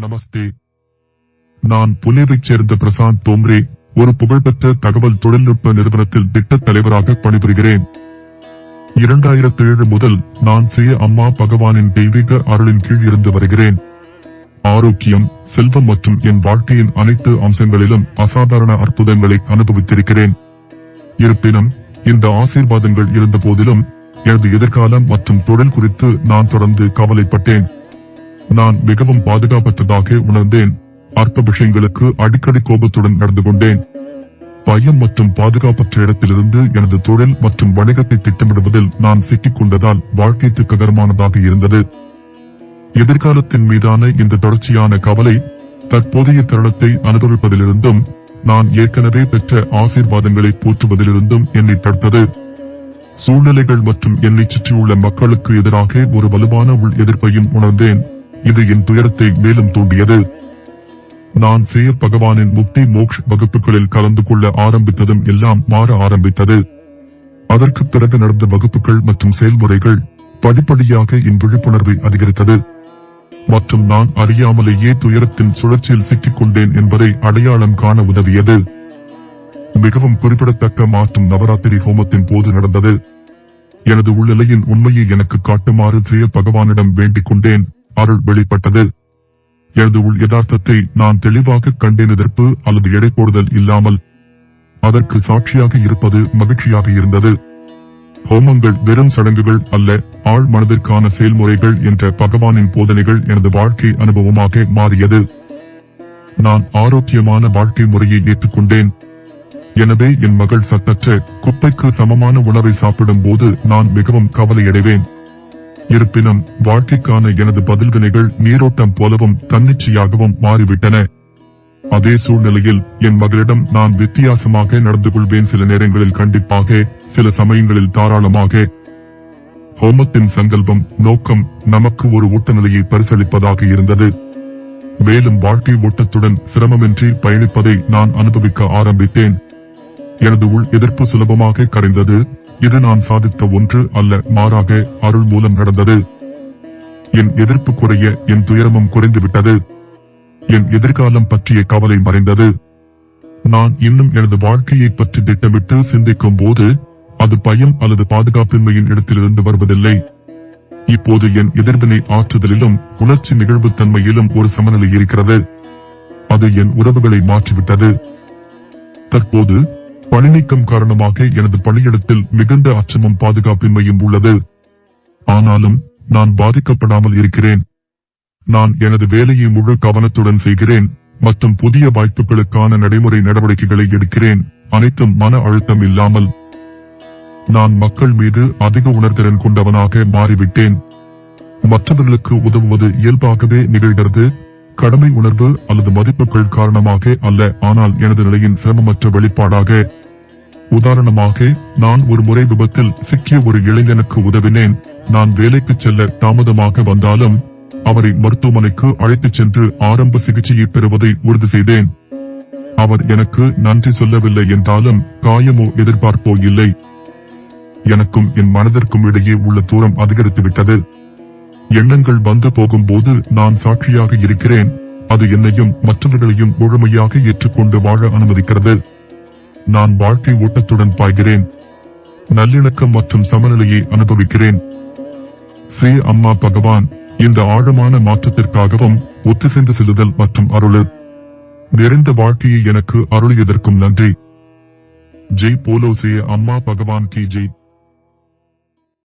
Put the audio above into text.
நமஸ்தே. நான் புனேவைச் சேர்ந்த பிரசாந்த் தோம்ரே ஒரு புகழ்பெற்ற தகவல் தொழில்நுட்ப நிறுவனத்தில் திட்டத் தலைவராக பணிபுரிகிறேன். இரண்டாயிரத்தி ஏழு முதல் நான் சுய அம்மா பகவானின் தெய்வீக அருளின் கீழ் இருந்து வருகிறேன். ஆரோக்கியம் செல்வம் மற்றும் என் வாழ்க்கையின் அனைத்து அம்சங்களிலும் அசாதாரண அற்புதங்களை அனுபவித்திருக்கிறேன். இருப்பினும் இந்த ஆசீர்வாதங்கள் இருந்த போதிலும் எனது எதிர்காலம் மற்றும் தொழில் குறித்து நான் தொடர்ந்து கவலைப்பட்டேன். நான் மிகவும் பாதுகாப்பற்றதாக உணர்ந்தேன். அற்ப விஷயங்களுக்கு அடிக்கடி கோபத்துடன் நடந்து கொண்டேன். பயம் மற்றும் பாதுகாப்பற்ற இடத்திலிருந்து எனது தொழில் மற்றும் வணிகத்தை திட்டமிடுவதில் நான் சிக்கிக் கொண்டதால் வாழ்க்கை துக்ககரமானதாக இருந்தது. எதிர்காலத்தின் மீதான இந்த தொடர்ச்சியான கவலை தற்போதைய தருணத்தை அனுபவிப்பதிலிருந்தும் நான் ஏற்கனவே பெற்ற ஆசீர்வாதங்களை போற்றுவதிலிருந்தும் என்னை தடுத்தது. சூழ்நிலைகள் மற்றும் என்னை சுற்றியுள்ள மக்களுக்கு எதிராக ஒரு வலுவான உள் எதிர்ப்பையும் உணர்ந்தேன். இது என் துயரத்தை மேலும் தூண்டியது. நான் சேய பகவானின் முக்தி மோக்ஷ் வகுப்புகளில் கலந்து கொள்ள ஆரம்பித்ததும் எல்லாம் மாற ஆரம்பித்தது. அதற்கு பிறகு நடந்த வகுப்புகள் மற்றும் செயல்முறைகள் படிப்படியாக என் விழிப்புணர்வை அதிகரித்தது. மற்றும் நான் அறியாமலேயே துயரத்தின் சுழற்சியில் சிக்கிக் கொண்டேன் என்பதை அடையாளம் காண உதவியது. மிகவும் குறிப்பிடத்தக்க மாற்றம் நவராத்திரி ஹோமத்தின் போது நடந்தது. எனது உள்ளலையின் உண்மையை எனக்கு காட்டுமாறு ஸ்ரீ பகவானிடம் வேண்டிக் கொண்டேன். அருள் வெளிப்பட்டது. எனது உள் யதார்த்தத்தை நான் தெளிவாக கண்டேன் எதிர்ப்பு அல்லது எடை போடுதல் இல்லாமல் அதற்கு சாட்சியாக இருப்பது மகிழ்ச்சியாக இருந்தது. ஹோமங்கள் வெறும் சடங்குகள் அல்ல ஆழ் மனதிற்கான செயல்முறைகள் என்ற பகவானின் போதனைகள் எனது வாழ்க்கை அனுபவமாக மாறியது. நான் ஆரோக்கியமான வாழ்க்கை முறையை ஏற்றுக்கொண்டேன். எனவே என் மகள் சத்தற்ற குப்பைக்கு சமமான உணவை சாப்பிடும் போது நான் மிகவும் கவலையடைவேன். இருப்பினும் வாழ்க்கைக்கான எனது பதில்வினைகள் நீரோட்டம் போலவும் தன்னிச்சையாகவும் மாறிவிட்டன. அதே சூழ்நிலையில் என் மகளிடம் நான் வித்தியாசமாக நடந்து கொள்வேன் சில நேரங்களில் கண்டிப்பாக சில சமயங்களில் தாராளமாக. ஹோமத்தின் சங்கல்பம் நோக்கம் நமக்கு ஒரு ஊட்டநிலையை பரிசளிப்பதாக இருந்தது. மேலும் வாழ்க்கை ஓட்டத்துடன் சிரமமின்றி பயணிப்பதை நான் அனுபவிக்க ஆரம்பித்தேன். எனது உள் எதிர்ப்பு சுலபமாக கரைந்தது. இது நான் சாதித்த ஒன்று அல்ல மாறாக அருள் மூலம் நடந்தது. என் எதிர்ப்பு குறைய என் துயரமும் குறைந்து விட்டது என் எதிர்காலம் பற்றிய கவலை மறைந்தது. நான் இன்னும் எனது வாழ்க்கையை பற்றி திட்டமிட்டு சிந்திக்கும் போது அது பயம் அல்லது பாதுகாப்பின்மையின் இடத்திலிருந்து வருவதில்லை. இப்போது என் எதிர்வினை ஆற்றுதலிலும் உணர்ச்சி நிகழ்வு தன்மையிலும் ஒரு சமநிலை இருக்கிறது. அது என் உறவுகளை மாற்றிவிட்டது. தற்போது பணி நீக்கம் காரணமாக எனது பணியிடத்தில் மிகுந்த அச்சமும் பாதுகாப்பின்மையும் உள்ளது. ஆனாலும் நான் பாதிக்கப்படாமல் இருக்கிறேன். நான் எனது வேலையை முழு கவனத்துடன் செய்கிறேன். மற்றும் புதிய வாய்ப்புகளுக்கான நடைமுறை நடவடிக்கைகளை எடுக்கிறேன். அனைத்தும் மன அழுத்தம் இல்லாமல். நான் மக்கள் மீது அதிக உணர்திறன் கொண்டவனாக மாறிவிட்டேன். மற்றவர்களுக்கு உதவுவது இயல்பாகவே நிகழ்கிறது. கடமை உணர்வு அல்லது மதிப்புகள் காரணமாக அல்ல ஆனால் எனது நிலையின் சிரமமற்ற வெளிப்பாடாக. உதாரணமாக நான் ஒரு முறை விபத்தில் சிக்கிய ஒரு இளைஞனுக்கு உதவினேன். நான் வேலைக்கு செல்ல தாமதமாக வந்தாலும் அவரை மருத்துவமனைக்கு அழைத்துச் சென்று ஆரம்ப சிகிச்சையை பெறுவதை உறுதி செய்தேன். அவர் எனக்கு நன்றி சொல்லவில்லை என்றாலும் காயமோ எதிர்பார்ப்போ இல்லை. எனக்கும் என் மனதிற்கும் இடையே உள்ள தூரம் அதிகரித்து விட்டது எண்ணங்கள் வந்து போகும்போது நான் சாட்சியாக இருக்கிறேன். அது என்னையும் மற்றவர்களையும் முழுமையாக ஏற்றுக்கொண்டு வாழ அனுமதிக்கிறது. நான் வாழ்க்கை ஓட்டத்துடன் பாய்கிறேன். நல்லிணக்கம் மற்றும் சமநிலையை அனுபவிக்கிறேன். ஸ்ரீ அம்மா பகவான் இந்த ஆழமான மாற்றத்திற்காகவும் ஒத்துசென்று செல்லுதல் மற்றும் அருளு. நிறைந்த வாழ்க்கையை எனக்கு அருளியதற்கும் நன்றி. ஜெய் போலோ அம்மா பகவான் கி ஜெய்.